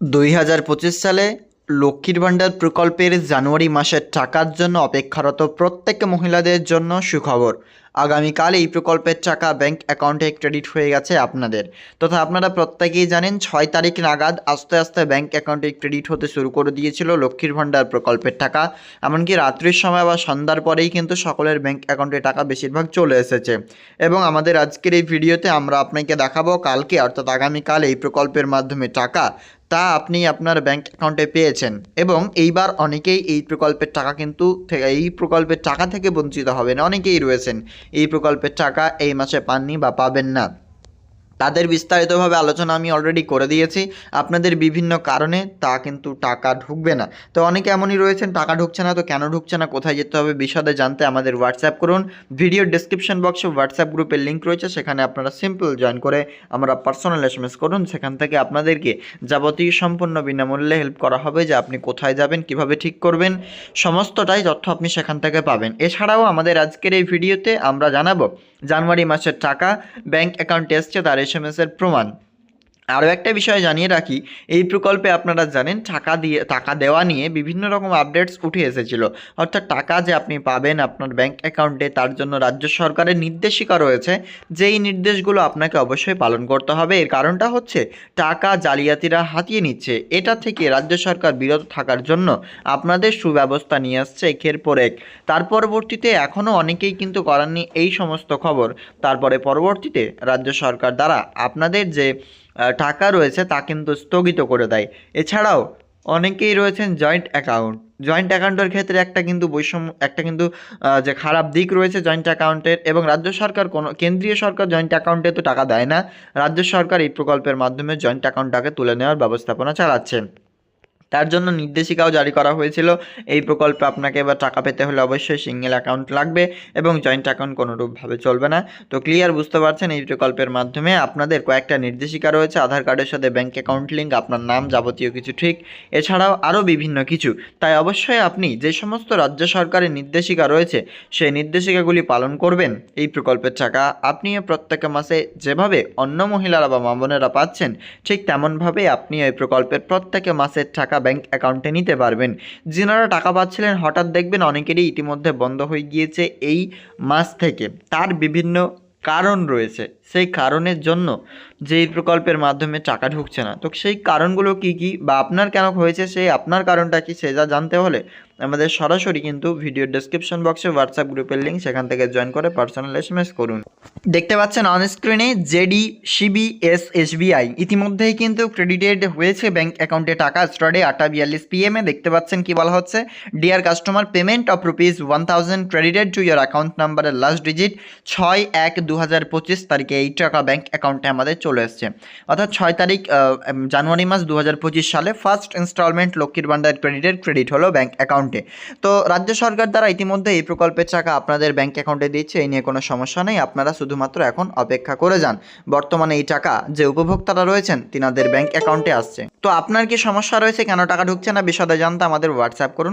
দুই হাজার পঁচিশ সালে লক্ষ্মীর ভাণ্ডার প্রকল্পের জানুয়ারি মাসের টাকার জন্য অপেক্ষারত প্রত্যেক মহিলাদের জন্য সুখবর। আগামীকাল এই প্রকল্পের টাকা ব্যাংক অ্যাকাউন্টে ক্রেডিট হয়ে গেছে আপনাদের। তথা আপনারা প্রত্যেকেই জানেন, ছয় তারিখ নাগাদ আস্তে আস্তে ব্যাংক অ্যাকাউন্টে ক্রেডিট হতে শুরু করে দিয়েছিল লক্ষ্মীর ভাণ্ডার প্রকল্পের টাকা। এমনকি রাত্রির সময় বা সন্ধ্যার পরেই কিন্তু সকলের ব্যাংক অ্যাকাউন্টে টাকা বেশিরভাগ চলে এসেছে। এবং আমাদের আজকের এই ভিডিওতে আমরা আপনাকে দেখাবো, কালকে অর্থাৎ আগামীকাল এই প্রকল্পের মাধ্যমে টাকা তা আপনি আপনার ব্যাংক অ্যাকাউন্টে পেয়েছেন। এবং এইবার অনেকেই এই প্রকল্পের টাকা কিন্তু এই প্রকল্পের টাকা থেকে বঞ্চিত হবেন। অনেকেই রয়েছেন। এই প্রকল্পের টাকা এই মাসে পাননি বা পাবেন না। তাদের বিস্তারিতভাবে আলোচনা আমি অলরেডি করে দিয়েছি। আপনাদের বিভিন্ন কারণে তা কিন্তু টাকা ঢুকবে না। তো অনেকে এমনই রয়েছেন, টাকা ঢুকছে না, তো কেন ঢুকছে না, কোথায় যেতে হবে বিশদে জানতে আমাদের হোয়াটসঅ্যাপ করুন। ভিডিওর ডিসক্রিপশন বক্সে হোয়াটসঅ্যাপ গ্রুপের লিঙ্ক রয়েছে, সেখানে আপনারা সিম্পল জয়েন করে আমরা পার্সোনাল এসএমএস করুন। সেখান থেকে আপনাদেরকে যাবতীয় সম্পূর্ণ বিনামূল্যে হেল্প করা হবে যে আপনি কোথায় যাবেন, কীভাবে ঠিক করবেন, সমস্তটাই তথ্য আপনি সেখান থেকে পাবেন। এছাড়াও আমাদের আজকের এই ভিডিওতে আমরা জানাব, জানুয়ারি মাসের টাকা ব্যাংক অ্যাকাউন্টে এসছে, তার এস এর প্রমাণ। আরও একটা বিষয় জানিয়ে রাখি, এই প্রকল্পে আপনারা জানেন টাকা দিয়ে, টাকা দেওয়া নিয়ে বিভিন্ন রকম আপডেটস উঠে এসেছিল। অর্থাৎ টাকা যে আপনি পাবেন আপনার ব্যাংক অ্যাকাউন্টে তার জন্য রাজ্য সরকারের নির্দেশিকা রয়েছে যেই নির্দেশগুলো আপনাকে অবশ্যই পালন করতে হবে। এর কারণটা হচ্ছে টাকা জালিয়াতিরা হাতিয়ে নিচ্ছে। এটা থেকে রাজ্য সরকার বিরত থাকার জন্য আপনাদের সুব্যবস্থা নিয়ে আসছে একের পর এক। তার পরবর্তীতে এখনও অনেকেই কিন্তু করাননি এই সমস্ত খবর। তারপরে পরবর্তীতে রাজ্য সরকার দ্বারা আপনাদের যে টাকা রয়েছে তা কিন্তু স্থগিত করে দেয়। এছাড়াও অনেকেই রয়েছেন জয়েন্ট অ্যাকাউন্ট জয়েন্ট অ্যাকাউন্টের ক্ষেত্রে একটা কিন্তু বৈষম্য একটা কিন্তু যে খারাপ দিক রয়েছে জয়েন্ট অ্যাকাউন্টের এবং রাজ্য সরকার কোনো কেন্দ্রীয় সরকার জয়েন্ট অ্যাকাউন্টে তো টাকা দেয় না। রাজ্য সরকার এই প্রকল্পের মাধ্যমে জয়েন্ট অ্যাকাউন্টটাকে তুলে নেওয়ার ব্যবস্থাপনা চালাচ্ছে। তার জন্য নির্দেশিকাও জারি করা হয়েছিল। এই প্রকল্পে আপনাকে এবার টাকা পেতে হলে অবশ্যই সিঙ্গেল অ্যাকাউন্ট লাগবে এবং জয়েন্ট অ্যাকাউন্ট কোনোরূপভাবে চলবে না। তো ক্লিয়ার বুঝতে পারছেন, এই প্রকল্পের মাধ্যমে আপনাদের কয়েকটা নির্দেশিকা রয়েছে, আধার কার্ডের সাথে ব্যাংক অ্যাকাউন্ট লিঙ্ক আপনার নাম যাবতীয় কিছু ঠিক, এছাড়াও আরও বিভিন্ন কিছু। তাই অবশ্যই আপনি যে সমস্ত রাজ্য সরকারের নির্দেশিকা রয়েছে, সেই নির্দেশিকাগুলি পালন করবেন। এই প্রকল্পের টাকা আপনিও প্রত্যেক মাসে যেভাবে অন্য মহিলারা বা মা বোনেরা পাচ্ছেন, ঠিক তেমনভাবেই আপনি এই প্রকল্পের প্রত্যেকে মাসের টাকা ব্যাংক অ্যাকাউন্টে নিতে পারবেন। যেনারা টাকা পাচ্ছিলেন, হঠাৎ দেখবেন অনেকেরই ইতিমধ্যে বন্ধ হয়ে গিয়েছে এই মাস থেকে। তার বিভিন্ন কারণ রয়েছে। সেই কারণের জন্য যে এই প্রকল্পের মাধ্যমে টাকা ঢুকছে না। তো সেই কারণগুলো কি কি বা আপনার কেন হয়েছে? সেই আপনার কারণটা কি? সে যা জানতে হলে আমাদের সরাসরি কিন্তু ভিডিও ডেসক্রিপশন বক্সে হোয়াটসঅ্যাপ গ্রুপের লিঙ্ক সেখান থেকে জয়েন করে পার্সোনাল এসএমএস করুন। দেখতে পাচ্ছেন অন স্ক্রিনে জেডি সিবি এস এসবিআই ইতিমধ্যেই কিন্তু ক্রেডিটেড হয়েছে ব্যাংক অ্যাকাউন্টে টাকা। স্টার্টে আটটা বিয়াল্লিশ পিএমে দেখতে পাচ্ছেন কি বলা হচ্ছে? Dear customer payment of rupees one thousand credited to your account নাম্বারের লাস্ট ডিজিট ছয় এক দু হাজার পঁচিশ তারিখে এই টাকা ব্যাংক অ্যাকাউন্টে আমাদের চলে এসছে। অর্থাৎ ছয় তারিখ জানুয়ারি মাস দু হাজার পঁচিশ সালে ফার্স্ট ইনস্টলমেন্ট লক্ষ্মীর ভান্ডার ক্রেডিটেড ক্রেডিট হলো ব্যাংক অ্যাকাউন্টে তো রাজ্য সরকার দ্বারা ইতিমধ্যে এই প্রকল্পের টাকা আপনাদের ব্যাংক অ্যাকাউন্টে দিচ্ছে এই নিয়ে কোনো সমস্যা নেই, আপনারা শুধুমাত্র এখন অপেক্ষা করে যান। বর্তমানে এই টাকা যে উপভোক্তারা রয়েছেন, তিনাদের ব্যাংক অ্যাকাউন্টে আসছে। তো আপনার কি সমস্যা রয়েছে? কেন টাকা ঢুকছে না? বিশদে জানতে আমাদের হোয়াটসঅ্যাপ করুন।